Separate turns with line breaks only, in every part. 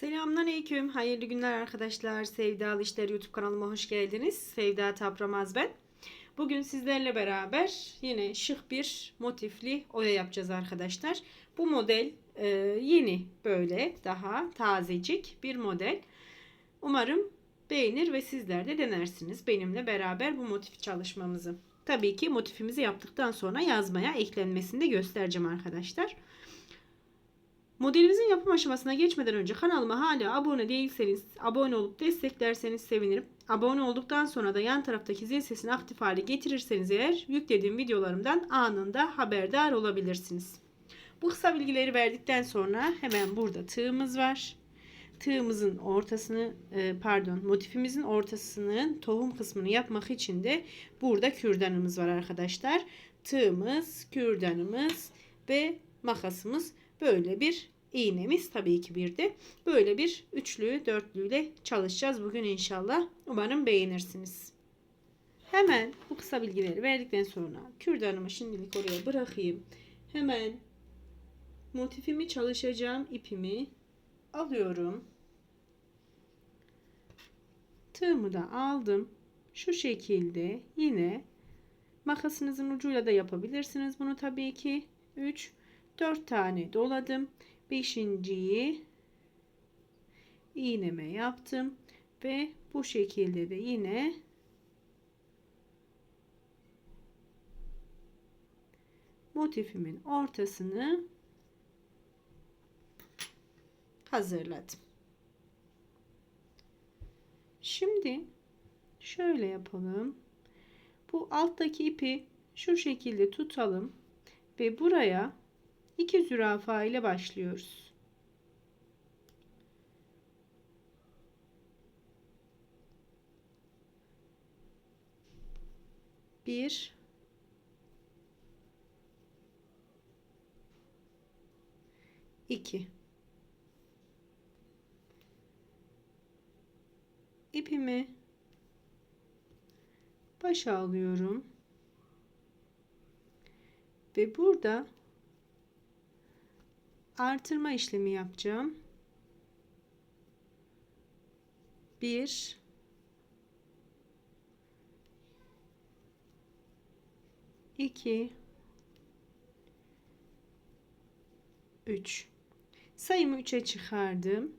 Selamünaleyküm. Hayırlı günler arkadaşlar. Sevdalı İşler YouTube kanalıma hoş geldiniz. Sevda Tapramaz ben. Bugün sizlerle beraber yine şık bir motifli oya yapacağız arkadaşlar. Bu model e, yeni böyle daha tazecik bir model. Umarım beğenir ve sizler de denersiniz benimle beraber bu motif çalışmamızı. Tabii ki motifimizi yaptıktan sonra yazmaya eklenmesini de göstereceğim arkadaşlar. Modelimizin yapım aşamasına geçmeden önce kanalıma hala abone değilseniz abone olup desteklerseniz sevinirim. Abone olduktan sonra da yan taraftaki zil sesini aktif hale getirirseniz eğer yüklediğim videolarımdan anında haberdar olabilirsiniz. Bu kısa bilgileri verdikten sonra hemen burada tığımız var. Tığımızın ortasını e, pardon motifimizin ortasının tohum kısmını yapmak için de burada kürdanımız var arkadaşlar. Tığımız, kürdanımız ve makasımız böyle bir iğnemiz tabii ki bir de böyle bir üçlü dörtlüyle çalışacağız bugün inşallah. Umarım beğenirsiniz. Hemen bu kısa bilgileri verdikten sonra kürdanımı şimdilik oraya bırakayım. Hemen motifimi çalışacağım ipimi alıyorum. Tığımı da aldım. Şu şekilde yine makasınızın ucuyla da yapabilirsiniz bunu tabii ki. 3 4 tane doladım. Beşinciyi iğneme yaptım ve bu şekilde de yine motifimin ortasını hazırladım. Şimdi şöyle yapalım. Bu alttaki ipi şu şekilde tutalım ve buraya iki zürafa ile başlıyoruz. Bir. İki. İpimi başa alıyorum. Ve burada artırma işlemi yapacağım. 1 2 3 sayımı 3'e çıkardım.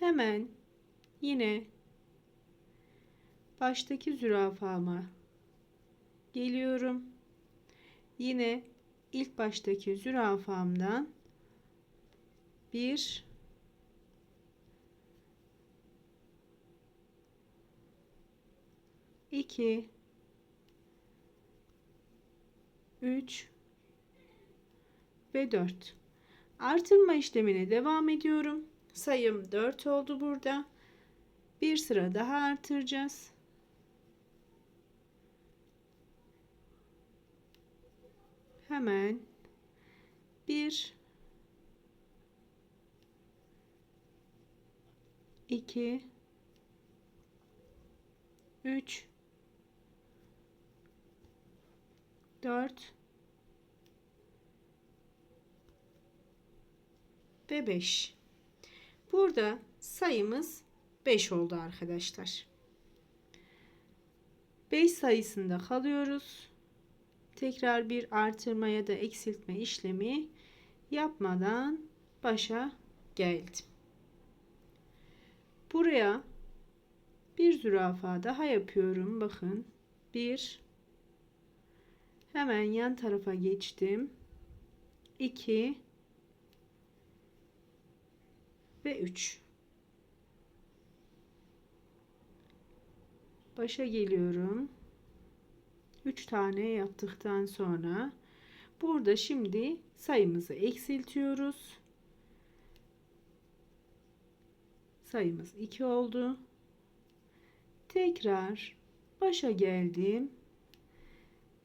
Hemen yine baştaki zürafama geliyorum. Yine ilk baştaki zürafamdan bir. İki. Üç. Ve dört. Artırma işlemine devam ediyorum. Sayım 4 oldu burada. Bir sıra daha artıracağız. Hemen bir 2 3 4 ve 5 burada sayımız 5 oldu arkadaşlar. 5 sayısında kalıyoruz. Tekrar bir artırma ya da eksiltme işlemi yapmadan başa geldim Buraya bir zürafa daha yapıyorum. Bakın. Bir. Hemen yan tarafa geçtim. 2 ve 3. Başa geliyorum. 3 tane yaptıktan sonra burada şimdi sayımızı eksiltiyoruz. Sayımız 2 oldu. Tekrar başa geldim.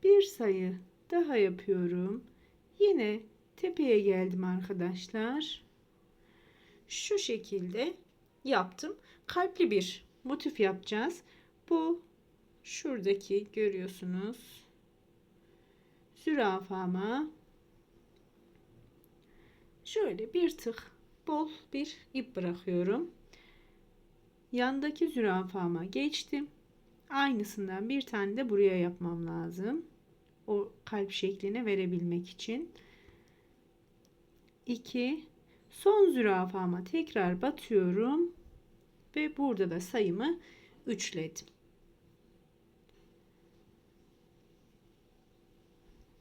Bir sayı daha yapıyorum. Yine tepeye geldim arkadaşlar. Şu şekilde yaptım. Kalpli bir motif yapacağız. Bu şuradaki görüyorsunuz. Zürafama şöyle bir tık bol bir ip bırakıyorum. Yandaki zürafama geçtim. Aynısından bir tane de buraya yapmam lazım. O kalp şeklini verebilmek için. 2 son zürafama tekrar batıyorum ve burada da sayımı üçledim.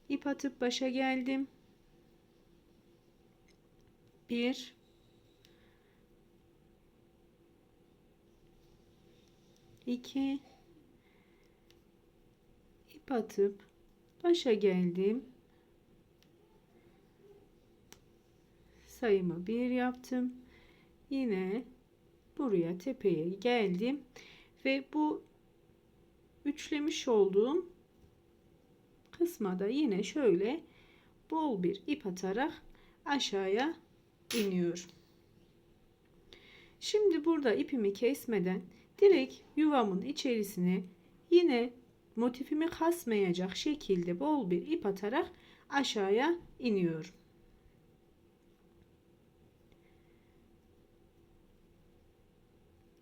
İp atıp başa geldim. 1 2 ip atıp başa geldim. Sayımı 1 yaptım. Yine buraya tepeye geldim ve bu üçlemiş olduğum kısma da yine şöyle bol bir ip atarak aşağıya iniyorum. Şimdi burada ipimi kesmeden direkt yuvamın içerisine yine motifimi kasmayacak şekilde bol bir ip atarak aşağıya iniyorum.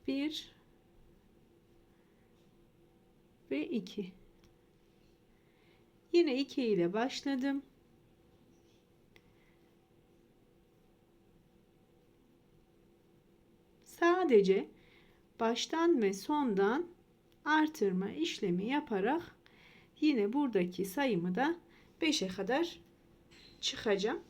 Bir ve iki. Yine iki ile başladım. Sadece baştan ve sondan artırma işlemi yaparak yine buradaki sayımı da 5'e kadar çıkacağım.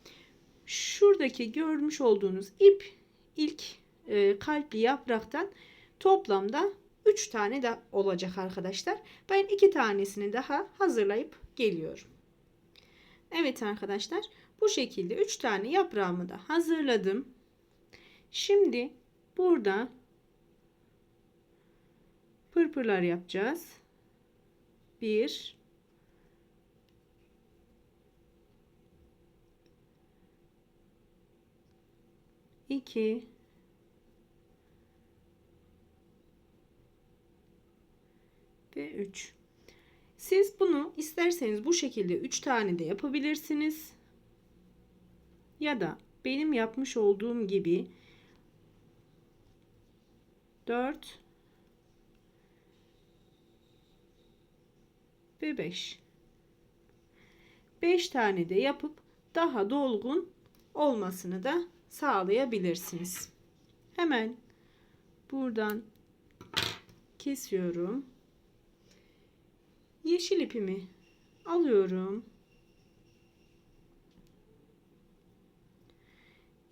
Şuradaki görmüş olduğunuz ip ilk e, kalpli yapraktan toplamda 3 tane de olacak arkadaşlar. Ben 2 tanesini daha hazırlayıp geliyorum. Evet arkadaşlar bu şekilde 3 tane yaprağımı da hazırladım. Şimdi burada pırpırlar yapacağız. 1 2 ve 3 siz bunu isterseniz bu şekilde 3 tane de yapabilirsiniz. Ya da benim yapmış olduğum gibi 4 ve 5 5 tane de yapıp daha dolgun olmasını da sağlayabilirsiniz. Hemen buradan kesiyorum. Yeşil ipimi alıyorum.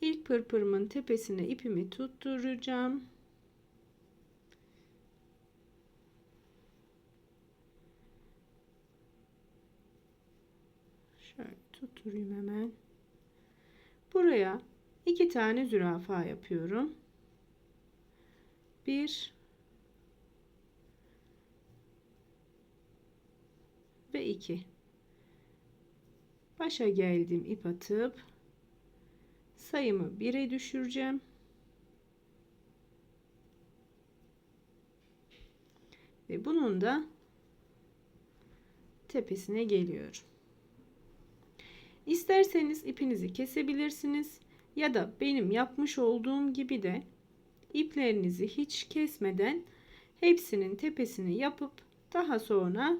İlk pırpırımın tepesine ipimi tutturacağım. Şöyle tutturayım hemen. Buraya iki tane zürafa yapıyorum. Bir ve iki. Başa geldim ip atıp sayımı 1'e düşüreceğim. Ve bunun da tepesine geliyorum. İsterseniz ipinizi kesebilirsiniz ya da benim yapmış olduğum gibi de iplerinizi hiç kesmeden hepsinin tepesini yapıp daha sonra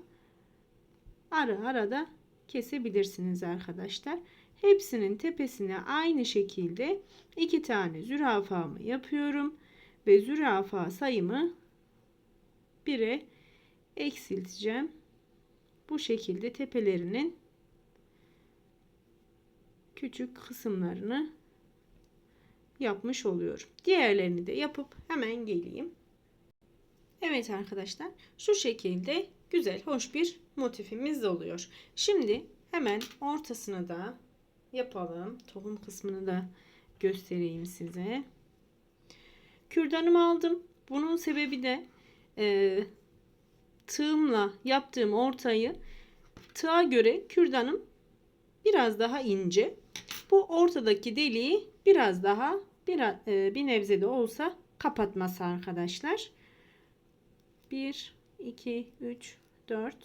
ara ara da kesebilirsiniz arkadaşlar. Hepsinin tepesine aynı şekilde iki tane zürafamı yapıyorum ve zürafa sayımı 1'e eksilteceğim. Bu şekilde tepelerinin küçük kısımlarını yapmış oluyorum. Diğerlerini de yapıp hemen geleyim. Evet arkadaşlar şu şekilde güzel hoş bir motifimiz oluyor. Şimdi hemen ortasını da yapalım. Tohum kısmını da göstereyim size. Kürdanımı aldım. Bunun sebebi de e, tığımla yaptığım ortayı tığa göre kürdanım biraz daha ince. Bu ortadaki deliği biraz daha bir, e, bir nebze de olsa kapatması arkadaşlar. 1, 2, 3, 4.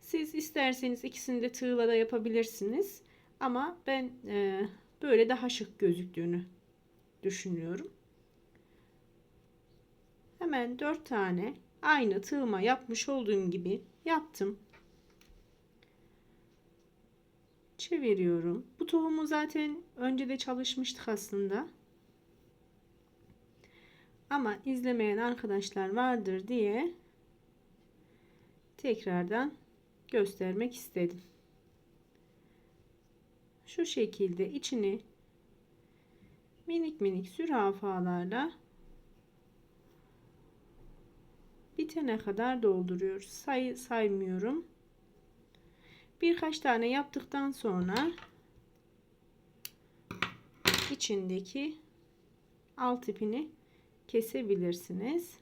Siz isterseniz ikisini de tığla da yapabilirsiniz. Ama ben e, böyle daha şık gözüktüğünü düşünüyorum. Hemen 4 tane aynı tığıma yapmış olduğum gibi yaptım. Çeviriyorum. Bu tohumu zaten önce de çalışmıştık aslında. Ama izlemeyen arkadaşlar vardır diye tekrardan göstermek istedim. Şu şekilde içini minik minik zürafalarla bitene kadar dolduruyoruz. Say saymıyorum. Birkaç tane yaptıktan sonra içindeki alt ipini kesebilirsiniz.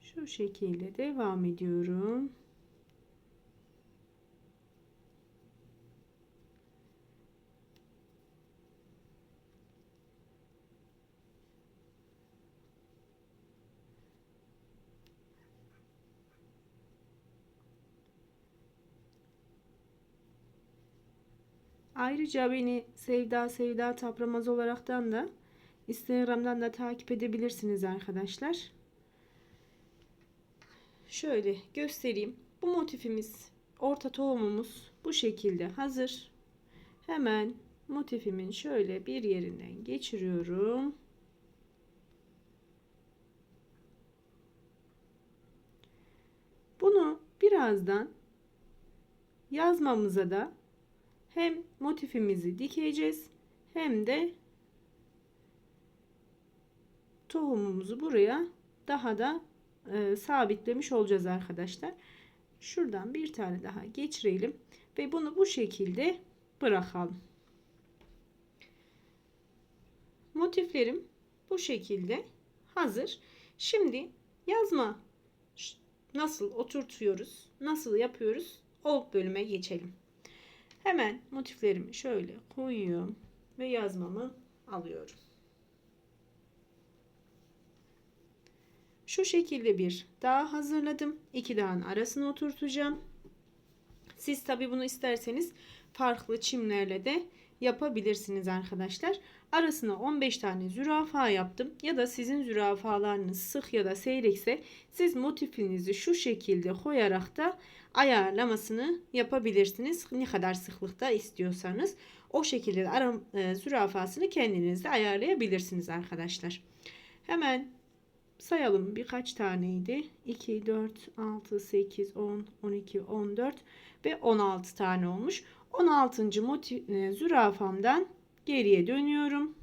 Şu şekilde devam ediyorum. Ayrıca beni Sevda Sevda Tapramaz olaraktan da Instagram'dan da takip edebilirsiniz arkadaşlar. Şöyle göstereyim. Bu motifimiz, orta tohumumuz bu şekilde hazır. Hemen motifimin şöyle bir yerinden geçiriyorum. Bunu birazdan yazmamıza da hem motifimizi dikeceğiz hem de tohumumuzu buraya daha da e, sabitlemiş olacağız arkadaşlar. Şuradan bir tane daha geçirelim ve bunu bu şekilde bırakalım. Motiflerim bu şekilde hazır. Şimdi yazma nasıl oturtuyoruz, nasıl yapıyoruz o bölüme geçelim. Hemen motiflerimi şöyle koyuyorum ve yazmamı alıyorum. Şu şekilde bir daha hazırladım. İki dağın arasına oturtacağım. Siz tabi bunu isterseniz farklı çimlerle de yapabilirsiniz arkadaşlar. Arasına 15 tane zürafa yaptım. Ya da sizin zürafalarınız sık ya da seyrekse siz motifinizi şu şekilde koyarak da ayarlamasını yapabilirsiniz. Ne kadar sıklıkta istiyorsanız o şekilde de ara, e, zürafasını kendiniz de ayarlayabilirsiniz arkadaşlar. Hemen sayalım birkaç taneydi. 2, 4, 6, 8, 10, 12, 14 ve 16 tane olmuş. 16. Motiv, e, zürafamdan geriye dönüyorum.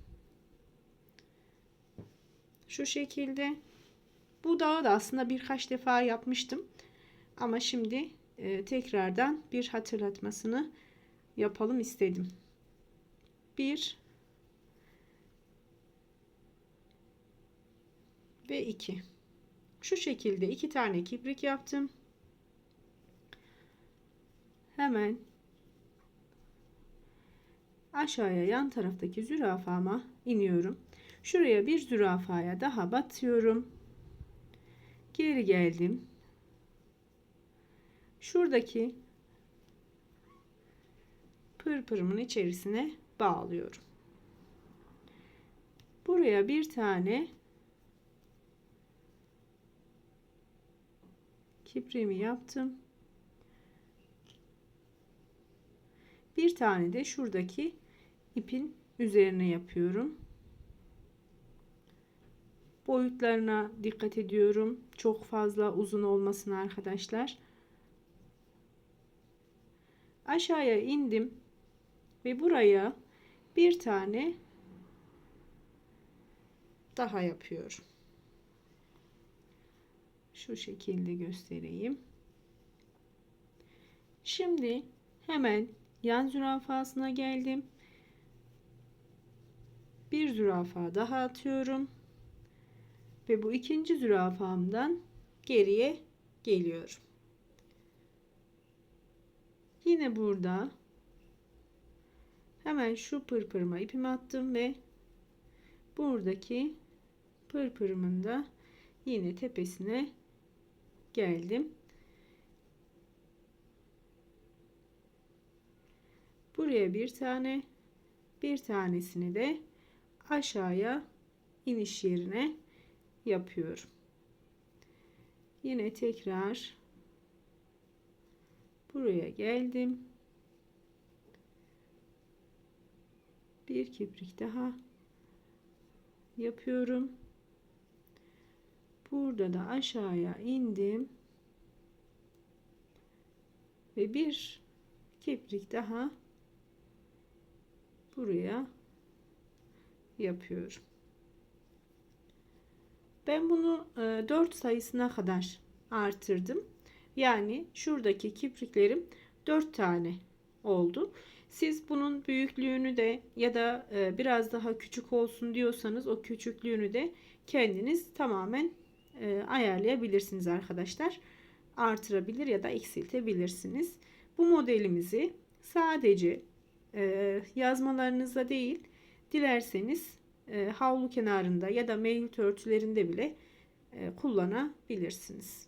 Şu şekilde. Bu dağı da aslında birkaç defa yapmıştım. Ama şimdi e, tekrardan bir hatırlatmasını yapalım istedim. 1 ve 2 şu şekilde iki tane kibrik yaptım hemen aşağıya yan taraftaki zürafama iniyorum şuraya bir zürafaya daha batıyorum geri geldim şuradaki pırpırımın içerisine bağlıyorum. Buraya bir tane kipremi yaptım. Bir tane de şuradaki ipin üzerine yapıyorum. Boyutlarına dikkat ediyorum. Çok fazla uzun olmasın arkadaşlar aşağıya indim ve buraya bir tane daha yapıyorum. Şu şekilde göstereyim. Şimdi hemen yan zürafasına geldim. Bir zürafa daha atıyorum. Ve bu ikinci zürafamdan geriye geliyorum. Yine burada hemen şu pırpırıma ipimi attım ve buradaki pırpırımın da yine tepesine geldim. Buraya bir tane Bir tanesini de aşağıya iniş yerine yapıyorum. Yine tekrar buraya geldim. Bir kiprik daha yapıyorum. Burada da aşağıya indim. Ve bir kiprik daha buraya yapıyorum. Ben bunu 4 sayısına kadar artırdım. Yani şuradaki kipriklerim 4 tane oldu. Siz bunun büyüklüğünü de ya da e, biraz daha küçük olsun diyorsanız o küçüklüğünü de kendiniz tamamen e, ayarlayabilirsiniz arkadaşlar. Artırabilir ya da eksiltebilirsiniz. Bu modelimizi sadece e, yazmalarınızda değil dilerseniz havlu kenarında ya da mevlüt örtülerinde bile kullanabilirsiniz.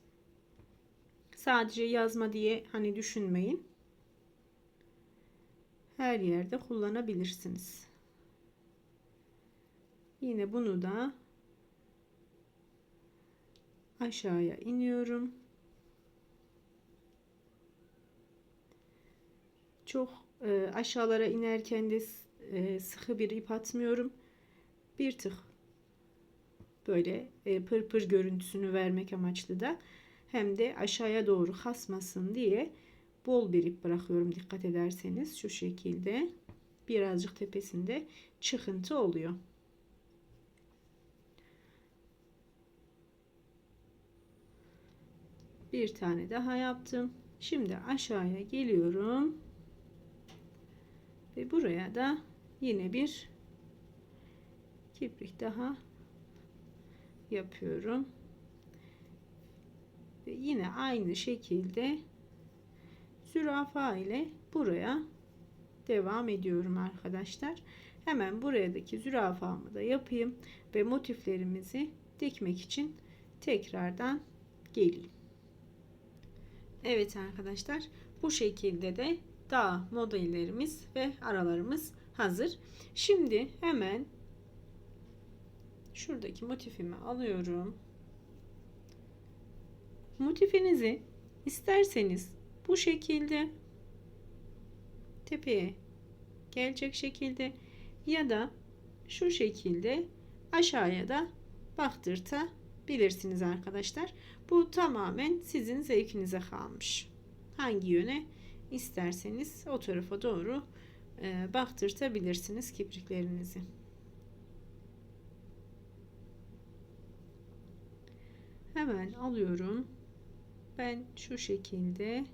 Sadece yazma diye hani düşünmeyin her yerde kullanabilirsiniz. Yine bunu da aşağıya iniyorum. Çok e, aşağılara inerken de e, sıkı bir ip atmıyorum. Bir tık böyle e, pır pır görüntüsünü vermek amaçlı da hem de aşağıya doğru kasmasın diye bol bir ip bırakıyorum dikkat ederseniz şu şekilde birazcık tepesinde çıkıntı oluyor. Bir tane daha yaptım. Şimdi aşağıya geliyorum. Ve buraya da yine bir kiprik daha yapıyorum. Ve yine aynı şekilde zürafa ile buraya devam ediyorum arkadaşlar. Hemen buradaki zürafamı da yapayım ve motiflerimizi dikmek için tekrardan geleyim. Evet arkadaşlar bu şekilde de dağ modellerimiz ve aralarımız hazır. Şimdi hemen şuradaki motifimi alıyorum. Motifinizi isterseniz bu şekilde tepeye gelecek şekilde ya da şu şekilde aşağıya da baktırtabilirsiniz arkadaşlar. Bu tamamen sizin zevkinize kalmış. Hangi yöne isterseniz o tarafa doğru e, baktırtabilirsiniz kipriklerinizi. Hemen alıyorum. Ben şu şekilde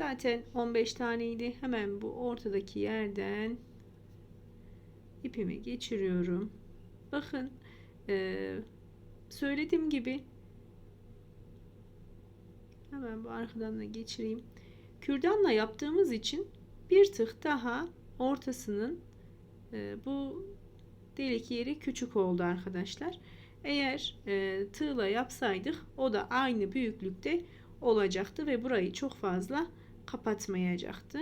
Zaten 15 taneydi. Hemen bu ortadaki yerden ipimi geçiriyorum. Bakın e, söylediğim gibi hemen bu arkadan da geçireyim. Kürdanla yaptığımız için bir tık daha ortasının e, bu delik yeri küçük oldu arkadaşlar. Eğer e, tığla yapsaydık o da aynı büyüklükte olacaktı ve burayı çok fazla kapatmayacaktı.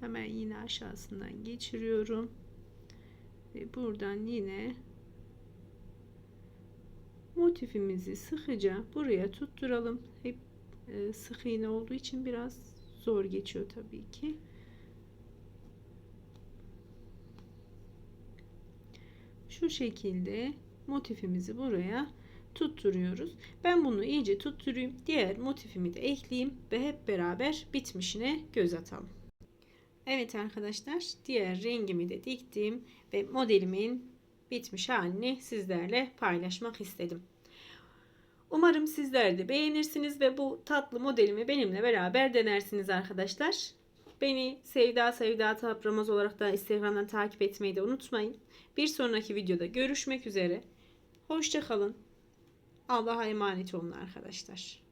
Hemen yine aşağısından geçiriyorum. Ve buradan yine motifimizi sıkıca buraya tutturalım. Hep e, sık iğne olduğu için biraz zor geçiyor tabii ki. Şu şekilde motifimizi buraya tutturuyoruz. Ben bunu iyice tutturayım. Diğer motifimi de ekleyeyim ve hep beraber bitmişine göz atalım. Evet arkadaşlar diğer rengimi de diktim ve modelimin bitmiş halini sizlerle paylaşmak istedim. Umarım sizler de beğenirsiniz ve bu tatlı modelimi benimle beraber denersiniz arkadaşlar. Beni Sevda Sevda Tapramaz olarak da Instagram'dan takip etmeyi de unutmayın. Bir sonraki videoda görüşmek üzere. Hoşçakalın. Allah'a emanet olun arkadaşlar.